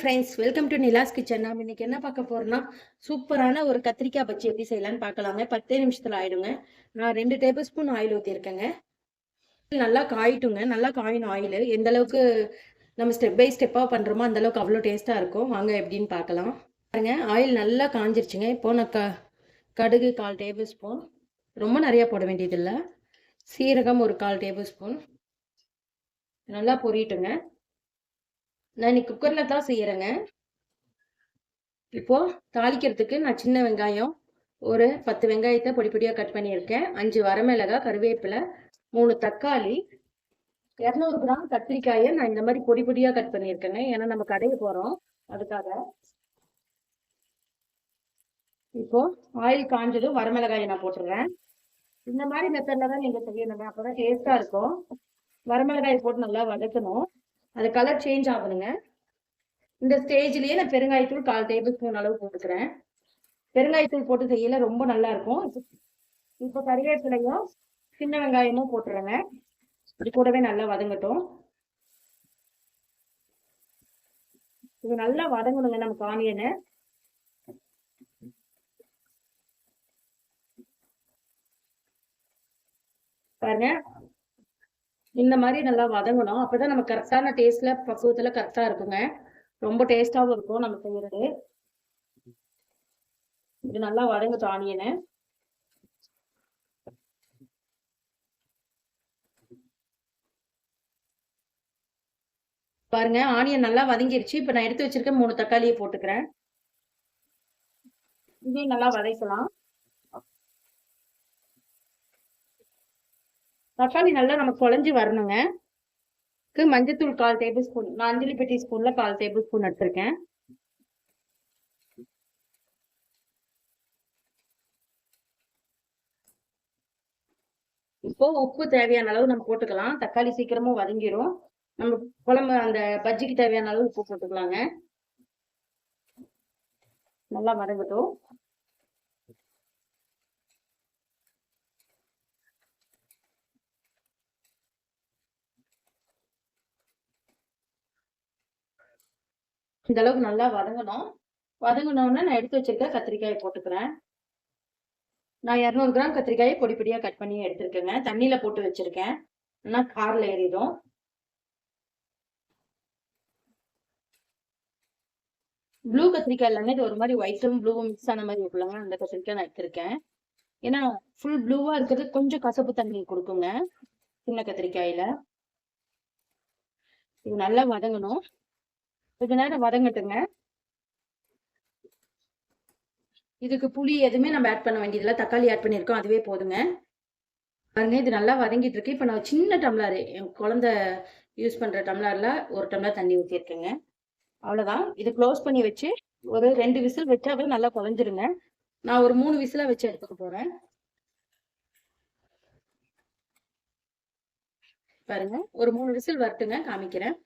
Friends welcome to Nila's kitchen நாம் இன்னைக்கு என்ன பார்க்க போறோம்னா சூப்பரான ஒரு கத்திரிக்காய் பச்சி எப்படி செய்யலாம்னு பார்க்கலாங்க. பத்தே நிமிஷத்தில் ஆயிடுங்க. நான் ரெண்டு டேபிள் ஸ்பூன் ஆயில் ஊற்றிருக்கேங்க நல்லா காயிட்டுங்க. நல்லா காயின் ஆயில் எந்த அளவுக்கு நம்ம ஸ்டெப் பை ஸ்டெப்பாக பண்ணுறோமோ அந்த அளவுக்கு அவ்வளோ டேஸ்ட்டாக இருக்கும். வாங்க எப்படின்னு பார்க்கலாம். பாருங்க ஆயில் நல்லா காஞ்சிருச்சுங்க. இப்போ நான் க கடுகு கால் டேபிள் ஸ்பூன் ரொம்ப நிறையா போட வேண்டியதில்லை. சீரகம் ஒரு கால் டேபிள் ஸ்பூன் நல்லா பொரியட்டுங்க நான் இன்னைக்கு குக்கரில் தான் செய்கிறேங்க இப்போ தாளிக்கிறதுக்கு நான் சின்ன வெங்காயம் ஒரு பத்து வெங்காயத்தை பொடி பொடியாக கட் பண்ணியிருக்கேன். அஞ்சு வரமிளகாய் கருவேப்பிலை மூணு தக்காளி இரநூறு கிராம் கத்திரிக்காயை நான் இந்த மாதிரி பொடி பொடியாக கட் பண்ணியிருக்கேங்க. ஏன்னா நம்ம கடையை போகிறோம் அதுக்காக இப்போ ஆயில் காஞ்சதும் வரமிளகாயை நான் போட்டுடுறேன் இந்த மாதிரி மெத்தடில் தான் நீங்கள் செய்யணுங்க. அப்போ தான் டேஸ்ட்டாக இருக்கும். வரமிளகாயை போட்டு நல்லா வதக்கணும். அது கலர் சேஞ்ச் ஆகணுங்க. இந்த ஸ்டேஜ்லயே நான் பெருங்காயத்தூள் கால் டேபிள் ஸ்பூன் அளவு போட்டுக்கிறேன். பெருங்காயத்தூள் போட்டு செய்யல ரொம்ப நல்லா இருக்கும். இப்போ கறிவேப்பிலையும் சின்ன வெங்காயமும் போட்டுருங்க இது கூடவே நல்லா வதங்கட்டும். இது நல்லா வதங்கணுங்க நமக்கு ஆனியனு. பாருங்க. இந்த மாதிரி நல்லா வதங்கணும். அப்பதான் நம்ம கரெக்டான டேஸ்ட்ல பக்குவத்துல கரெக்டா இருக்குங்க. ரொம்ப டேஸ்டாவும் இருக்கும் நம்ம செய்யறது. இது நல்லா வதங்கட்டும் ஆனியனை பாருங்க ஆனியன் நல்லா வதங்கிருச்சு. இப்ப நான் எடுத்து வச்சிருக்க மூணு தக்காளியை போட்டுக்கிறேன். இதையும் நல்லா வதக்கலாம். தக்காளி நல்லா நமக்கு குழஞ்சி வரணுங்க. மஞ்சத்தூள் கால் டேபிள் ஸ்பூன் நான் அஞ்சலி பெட்டி ஸ்பூன்ல கால் டேபிள் ஸ்பூன் எடுத்திருக்கேன். இப்போ உப்பு தேவையான அளவு நம்ம போட்டுக்கலாம். தக்காளி சீக்கிரமா வதங்கிரும். நம்ம குழம்பு அந்த பஜ்ஜிக்கு தேவையான அளவு உப்பு போட்டுக்கலாங்க. நல்லா வதங்கட்டும். இந்த அளவுக்கு நல்லா வதங்கணும். வதங்கினோடனே நான் எடுத்து வச்சிருக்க கத்திரிக்காயை போட்டுக்கிறேன். நான் இரநூறு கிராம் கத்திரிக்காயை பொடி பொடியாக கட் பண்ணி எடுத்துருக்கேங்க. தண்ணியில் போட்டு வச்சுருக்கேன். ஆனால் காரில் ஏறிடும். ப்ளூ கத்திரிக்காய் இல்லைங்க. இது ஒரு மாதிரி ஒயிட்டும் ப்ளூவும் மிக்ஸ் ஆன மாதிரி இருக்குல்லங்க. அந்த கத்திரிக்காய் நான் எடுத்திருக்கேன். ஏன்னா ஃபுல் ப்ளூவாக இருக்கிறது கொஞ்சம் கசப்பு தண்ணி கொடுக்குங்க. சின்ன கத்திரிக்காயில். இது நல்லா வதங்கணும். கொஞ்ச நேரம் வதங்கட்டுங்க. இதுக்கு புளி எதுவுமே நம்ம ஆட் பண்ண வேண்டியதில்லை. தக்காளி ஆட் பண்ணியிருக்கோம். அதுவே போதுங்க. பாருங்க இது நல்லா வதங்கிட்டு இருக்கு இப்போ நான் சின்ன டம்ளர் என் குழந்த யூஸ் பண்ணுற டம்ளரில் ஒரு டம்ளர் தண்ணி ஊற்றிருக்கேங்க அவ்வளோதான் இது க்ளோஸ் பண்ணி வச்சு ஒரு ரெண்டு விசில் வச்சாவே நல்லா குழஞ்சிருங்க நான் ஒரு மூணு விசிலாக வச்சு எடுத்துக்க போகிறேன் பாருங்க ஒரு மூணு விசில் வரட்டுங்க. காமிக்கிறேன்.